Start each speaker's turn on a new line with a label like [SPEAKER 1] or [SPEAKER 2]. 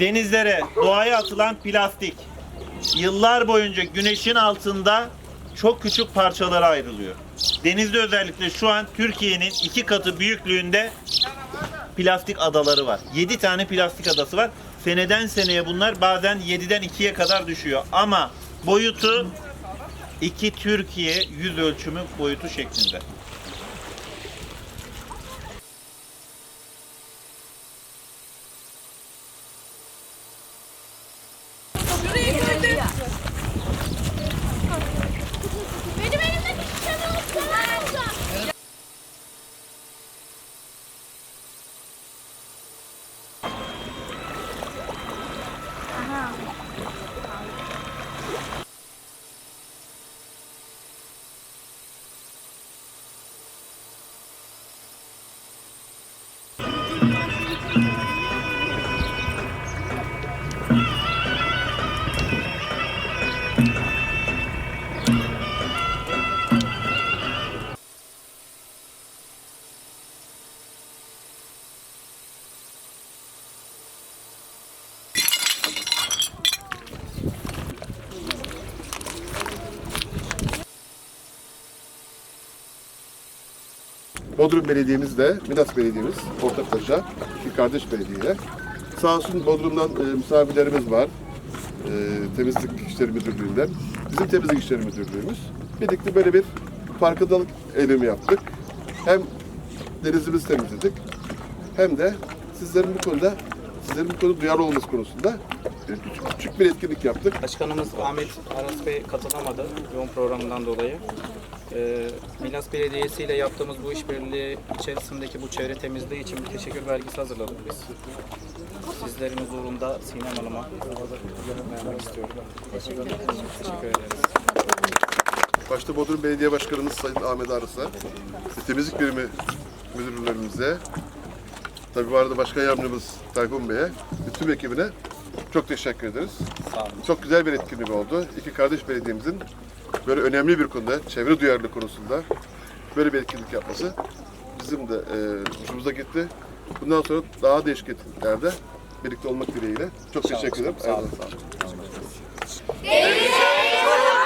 [SPEAKER 1] Denizlere, doğaya atılan plastik yıllar boyunca güneşin altında çok küçük parçalara ayrılıyor. Denizde özellikle şu an Türkiye'nin iki katı büyüklüğünde plastik adaları var. 7 tane plastik adası var. Seneden seneye bunlar bazen 7'den 2'ye kadar düşüyor. Ama boyutu iki Türkiye yüz ölçümü boyutu şeklinde.
[SPEAKER 2] 아!
[SPEAKER 3] Bodrum Belediye'miz de Milas Belediye'miz ortaklaşa bir kardeş belediyeyle. Sağ olsun Bodrum'dan e, misafirlerimiz var. E, temizlik İşleri Müdürlüğü'nden. Bizim Temizlik İşleri Müdürlüğümüz. Birlikte böyle bir farkındalık eylemi yaptık. Hem denizimizi temizledik hem de sizlerin bu konuda sizlerin bu konuda duyarlı olması konusunda küçük, küçük bir etkinlik yaptık.
[SPEAKER 4] Başkanımız Ahmet Aras Bey katılamadı yoğun programından dolayı. Ee, Milas Belediyesi ile yaptığımız bu işbirliği içerisindeki bu çevre temizliği için bir teşekkür belgesi hazırladık biz. Sizlerin huzurunda Sinem Hanım'a vermek istiyorum. Teşekkür ederiz. Teşekkür ederiz.
[SPEAKER 3] Başta Bodrum Belediye Başkanımız Sayın Ahmet Arıs'a, temizlik birimi müdürlerimize, tabii bu arada başkan yardımcımız Tayfun Bey'e, tüm ekibine çok teşekkür ederiz.
[SPEAKER 4] Sağ olun.
[SPEAKER 3] Çok güzel bir etkinlik oldu. İki kardeş belediyemizin böyle önemli bir konuda, çevre duyarlılığı konusunda böyle bir etkinlik yapması bizim de e, hoşumuza gitti. Bundan sonra daha değişik etkinliklerde birlikte olmak dileğiyle. Çok teşekkür ederim.
[SPEAKER 4] Sağ olun.
[SPEAKER 3] Ayağınıza sağlık.
[SPEAKER 2] Denize